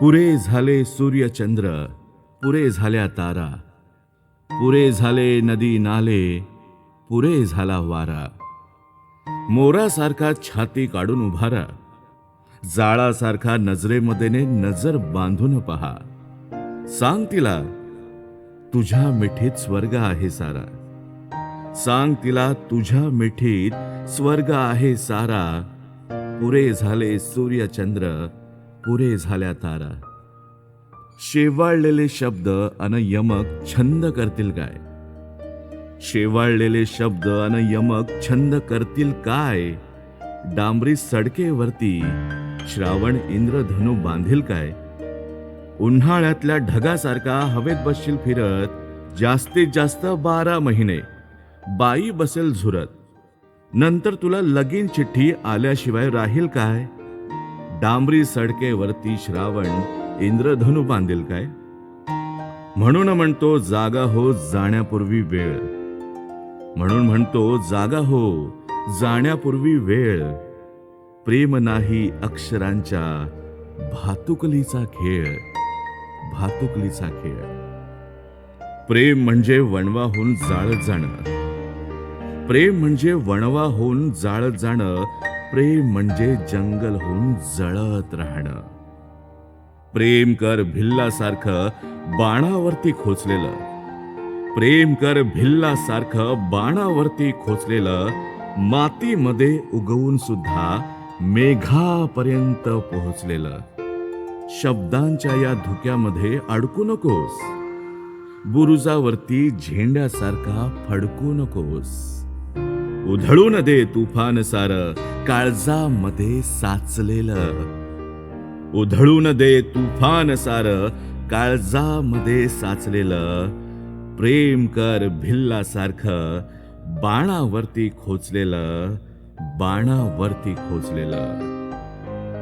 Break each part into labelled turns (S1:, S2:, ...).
S1: पुरे झाले सूर्यचंद्र पुरे झाल्या तारा पुरे झाले नदी नाले पुरे झाला वारा. मोरासारखा छाती काढून उभारा जाळासारखा नजरेमध्ये नजर बांधून पहा. सांग तिला तुझ्या मिठीत स्वर्ग आहे सारा. सांग तिला तुझ्या मिठीत स्वर्ग आहे सारा. पुरे झाले सूर्यचंद्र पुरे झाल्या तारा. शेवाळलेले शब्द अन यमक छंद करतील काय? शेवाळलेले शब्द अन यमक छंद करतील काय? डांबरी सडकेवरती श्रावण इंद्रधनु बांधील काय? उन्हाळ्यातल्या ढगासारखा हवेत बसशील फिरत जास्तीत जास्त बारा महिने बाई बसेल झुरत. नंतर तुला लगीन चिठ्ठी आल्याशिवाय राहील काय? डांबरी सडकेवरती श्रावण इंद्रधनु बांधील काय? म्हणून म्हणतो जागा हो जाण्यापूर्वी वेळ. म्हणून म्हणतो जागा हो जाण्यापूर्वी वेळ. प्रेम नाही अक्षरांच्या भातुकलीचा खेळ भातुकलीचा खेळ. प्रेम म्हणजे वणवाहून जाळत जाणं. प्रेम म्हणजे वणवाहून जाळत जाणं प्रेम म्हणजे जंगल होऊन जळत राहणं. प्रेम कर भिल्लासारखं बाणावरती खोचलेलं. प्रेम कर भिल्लासारखं बाणावरती खोचलेलं मातीमध्ये उगवून सुद्धा मेघापर्यंत पोहोचलेलं. शब्दांच्या या धुक्यामध्ये अडकू नकोस. बुरुजावरती झेंड्यासारखा फडकू नकोस. उधळून दे तुफान सार काळजामध्ये साचलेलं. उधळून दे तुफान सार काळजामध्ये साचलेलं. प्रेम कर भिल्लासारखं बाणावरती खोचलेलं बाणावरती खोचलेलं.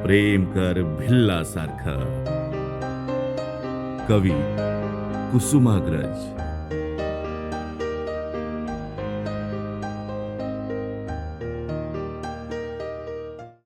S1: प्रेम कर भिल्लासारखं. कवी कुसुमाग्रज.